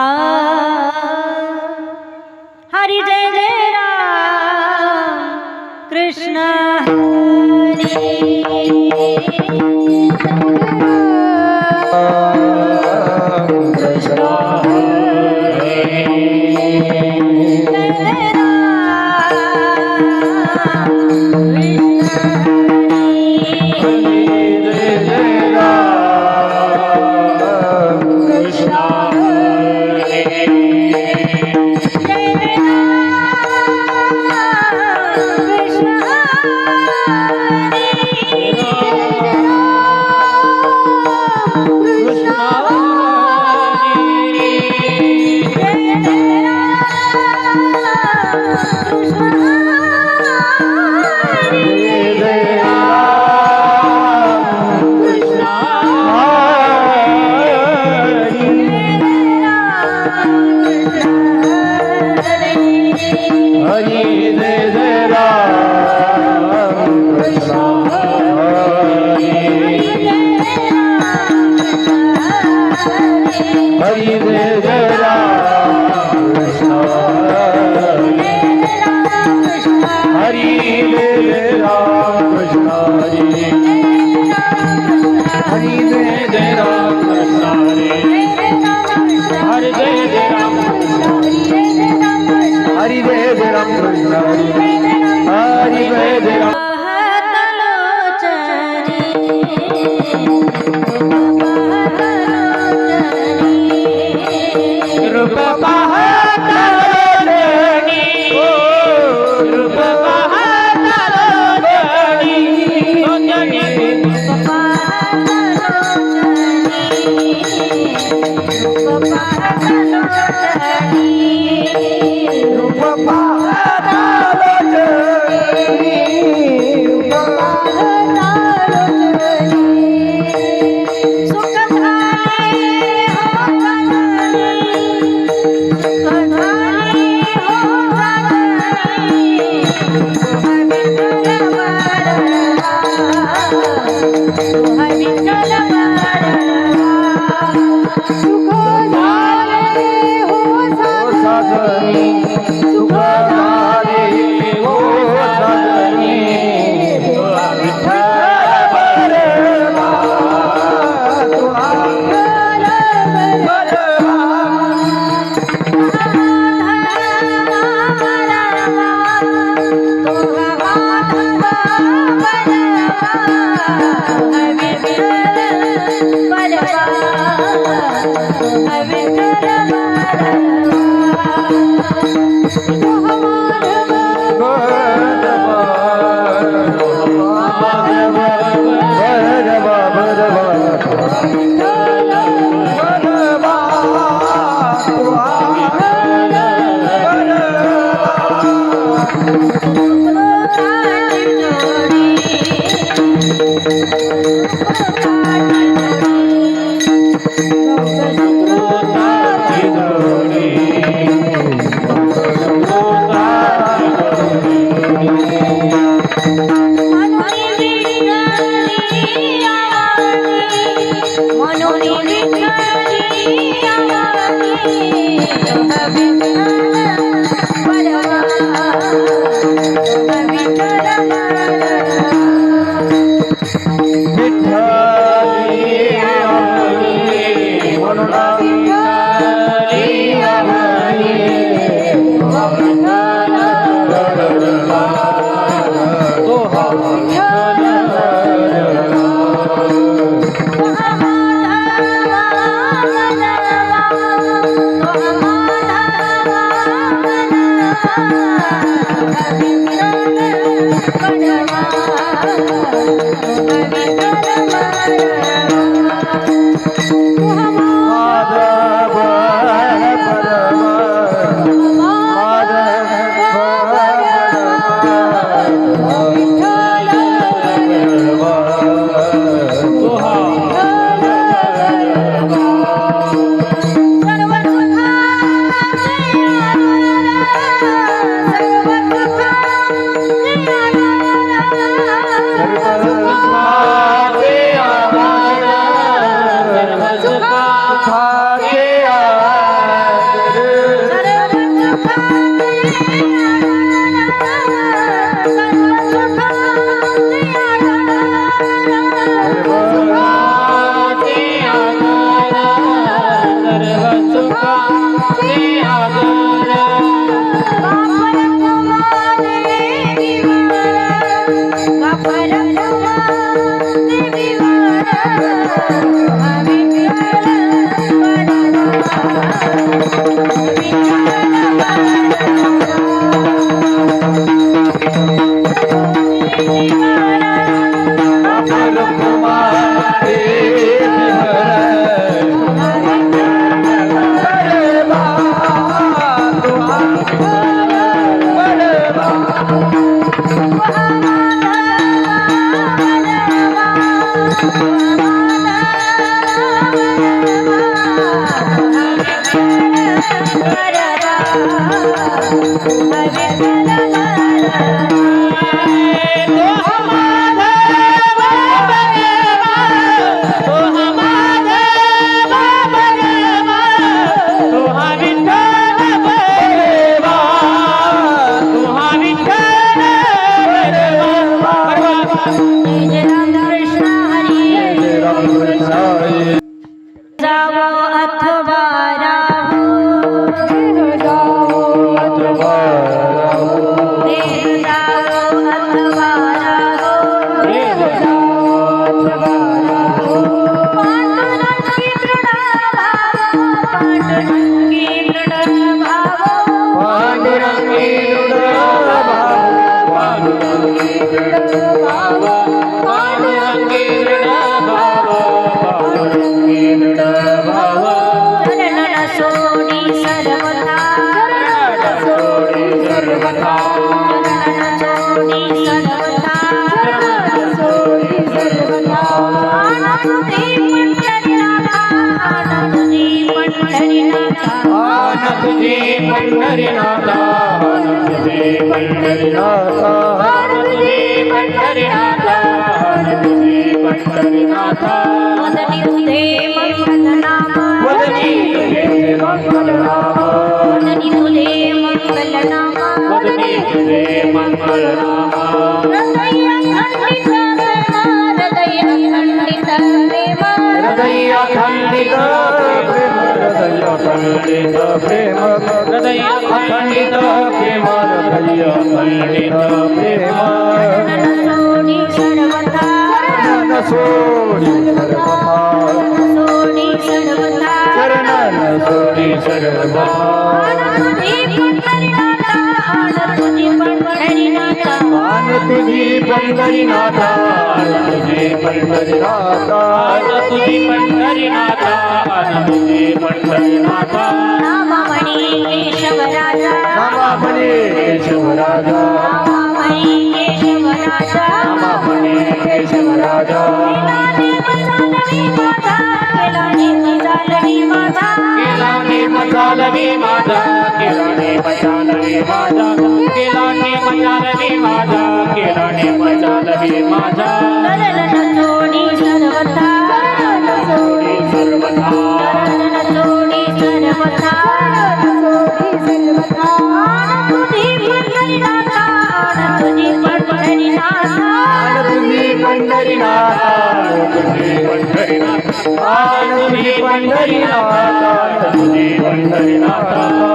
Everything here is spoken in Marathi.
Ah. Hare La la la la la. Pandharinatha आनंदी पंढरीनाथा आन तुझे पंढरीनाथा आन तुझे पंढरीनाथा आन तुझे पंढरीनाथा आन तुझे तुझे मंगलनामा हृदय खंडित प्रेम हृदय प्रेम हृदय प्रेम सोडी चरण सोडी तुझी पंढरीनाथा तुझी पंढरीनाथा तुझी पंढरीनाथा तुझी पंढरीनाथा नाममणी केशवराजा नामामणे केशवराजा नाममणी केशवराजा नामामणे केशवराजा माझा मचालवी माझा केलाने मचालवी माझा. केलाने मचालवी माझा जोडी सर्वथा सोडी सर्वथा जोडी सर्वथा तुझी पंढरीनाथा. तुझी पंढरीनाथा. तुझी पंढरीनाथा तुझी पंढरीनाथा तुझी पंढरीनाथा तुझी पंढरीनाथा.